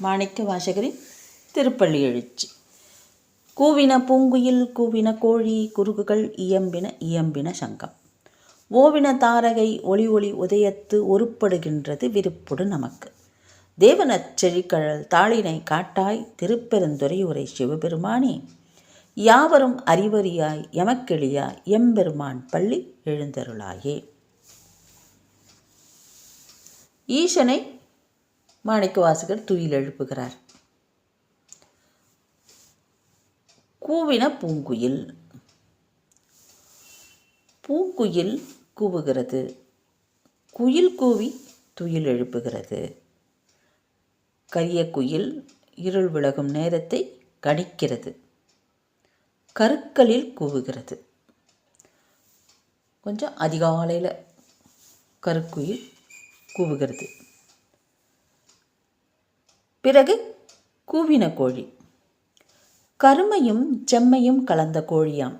மாணிக்க வாசகரின் திருப்பள்ளி எழுச்சி. கூவின பூங்குயில் கூவின கோழி குறுகுகள் இயம்பின இயம்பின சங்கம். ஓவின தாரகை ஒளி ஒளி உதயத்து ஒருப்படுகின்றது விருப்புடு நமக்கு. தேவனச் செழிக்கழல் தாளினை காட்டாய் திருப்பெருந்துறை உரை சிவபெருமானே. யாவரும் அறிவறியாய் எமக்கெளியாய் எம்பெருமான் பள்ளி எழுந்தருளாயே. ஈசனை மாணிக்கவாசகர் துயில் எழுப்புகிறார். கூவின பூங்குயில். பூங்குயில் கூவுகிறது. குயில் கூவி துயில் எழுப்புகிறது. கரிய குயில் இருள் விலகும் நேரத்தை கணிக்கிறது. கருக்களில் கூவுகிறது. கொஞ்சம் அதிகாலையில் கருக்குயில் கூவுகிறது. பிறகு கூவின கோழி. கருமையும் செம்மையும் கலந்த கோழியாம்.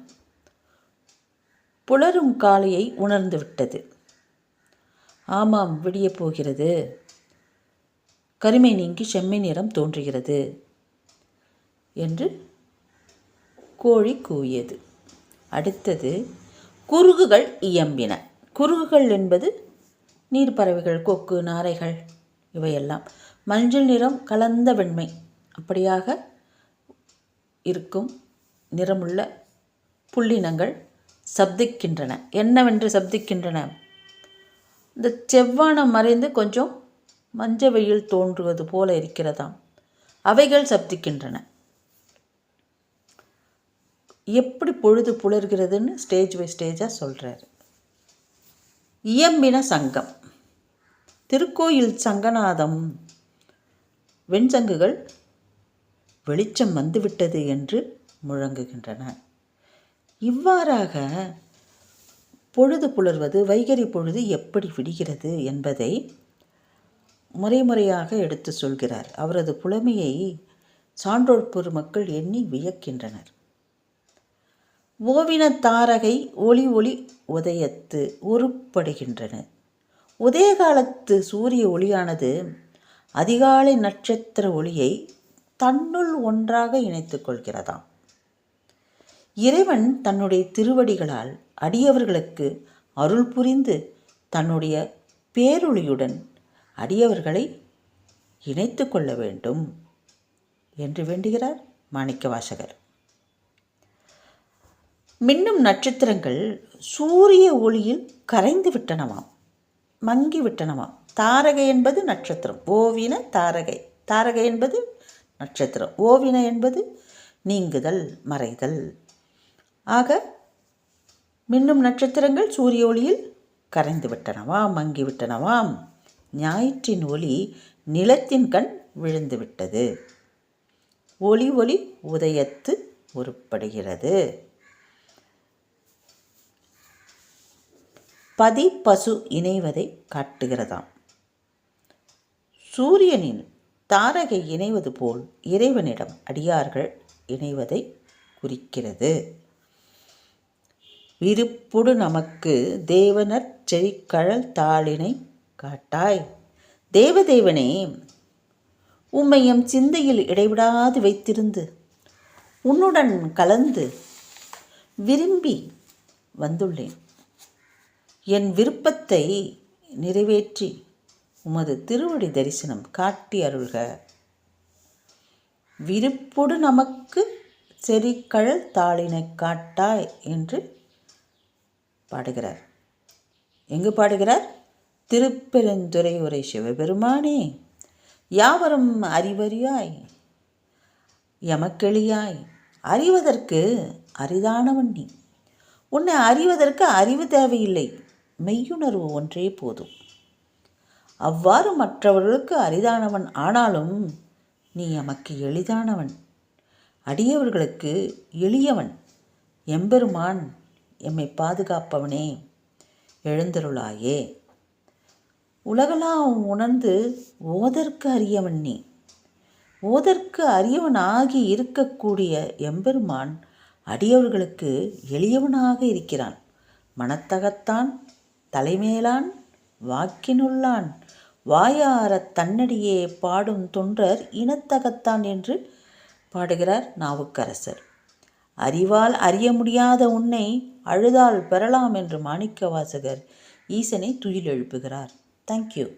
புலரும் காலையை உணர்ந்து விட்டது. ஆமாம் விடிய போகிறது. கருமை நீங்கி செம்மை நிறம் தோன்றுகிறது என்று கோழி கூவியது. அடுத்தது குருகுகள் இயம்பின. குருகுகள் என்பது நீர்ப்பறவைகள் கொக்கு நாரைகள். இவையெல்லாம். மஞ்சள் நிறம் கலந்த வெண்மை. அப்படியாக இருக்கும் நிறமுள்ள புள்ளினங்கள் சப்திக்கின்றன. என்னவென்று சப்திக்கின்றன? இந்த செவ்வானம் மறைந்து கொஞ்சம் மஞ்ச வெயில் தோன்றுவது போல இருக்கிறதாம். அவைகள் சப்திக்கின்றன. எப்படி பொழுது புலர்கிறதுன்னு ஸ்டேஜ் பை ஸ்டேஜாக சொல்கிறார் இயம்பின சங்கம். திருக்கோயில் சங்கநாதம். வெண்சங்குகள் வெளிச்சம் வந்துவிட்டது என்று முழங்குகின்றன. இவ்வாறாக பொழுது புலர்வது வைகரி பொழுது எப்படி விடுகிறது என்பதை முறைமுறையாக எடுத்து சொல்கிறார். அவரது புலமையை சான்றோர் பெருமக்கள் எண்ணி வியக்கின்றனர். ஓவின தாரகை ஒளி ஒளி உதயத்து உருப்படுகின்றன. உதயகாலத்து சூரிய ஒளியானது அதிகாலை நட்சத்திர ஒளியை தன்னுள் ஒன்றாக இணைத்து கொள்கிறதாம். இறைவன் தன்னுடைய திருவடிகளால் அடியவர்களுக்கு அருள் புரிந்து தன்னுடைய பேரொளியுடன் அடியவர்களை இணைத்து கொள்ள வேண்டும் என்று வேண்டுகிறார் மாணிக்கவாசகர். மின்னும் நட்சத்திரங்கள் சூரிய ஒளியில் கரைந்து விட்டனவாம். மங்கிவிட்டனவாம் தாரகை என்பது நட்சத்திரம். ஓவின தாரகை. தாரகை என்பது நட்சத்திரம். ஓவின என்பது நீங்குதல் மறைதல். ஆக மின்னும் நட்சத்திரங்கள் சூரிய ஒளியில் கரைந்து விட்டனவாம் மங்கி விட்டனவாம் ஞாயிற்றின் ஒளி நிலத்தின் கண் விழுந்து விட்டது ஒளி ஒளி உதயத்து உருப்படுகிறது. பதி பசு இணைவதை காட்டுகிறதாம். சூரியனின் தாரகை இணைவது போல் இறைவனிடம் அடியார்கள் இணைவதை குறிக்கிறது. விருப்புடு நமக்கு தேவனர் செழிக்கழல் தாளினை காட்டாய். தேவதேவனே உம்மை எம் சிந்தையில் இடைவிடாது வைத்திருந்து உன்னுடன் கலந்து விரும்பி வந்துள்ளேன். என் விருப்பத்தை நிறைவேற்றி உமது திருவடி தரிசனம் காட்டி அருள்க. விருப்பொடு நமக்கு செரிக்கழல் தாளினை காட்டாய் என்று பாடுகிறார். எங்கு பாடுகிறார்? திருப்பெருந்துறை உரை சிவபெருமானே யாவரும் அறிவறியாய் எமக்கெளியாய் அறிவதற்கு அரிதானவன் நீ. உன்னை அறிவதற்கு அறிவு தேவையில்லை. மெய்யுணர்வு ஒன்றே போதும். அவ்வாறு மற்றவர்களுக்கு அரிதானவன் ஆனாலும் நீ எமக்கு எளிதானவன். அடியவர்களுக்கு எளியவன். எம்பெருமான் எம்மை பாதுகாப்பவனே எழுந்தருளாயே. உலகெல்லாம் உணர்ந்து ஓதற்கு அறியவன் நீ. ஓதற்கு அரியவனாகி இருக்கக்கூடிய எம்பெருமான் அடியவர்களுக்கு எளியவனாக இருக்கிறான். மனத்தகத்தான் தலைமேலான் வாக்கினுள்ளான். வாயாரத் தன்னடியே பாடும் தொண்டர் இனத்தகத்தான் என்று பாடுகிறார் நாவுக்கரசர். அறிவால் அறிய முடியாத உன்னை அழுதால் பெறலாம் என்று மாணிக்க வாசகர் ஈசனை துயில் எழுப்புகிறார். தேங்க்யூ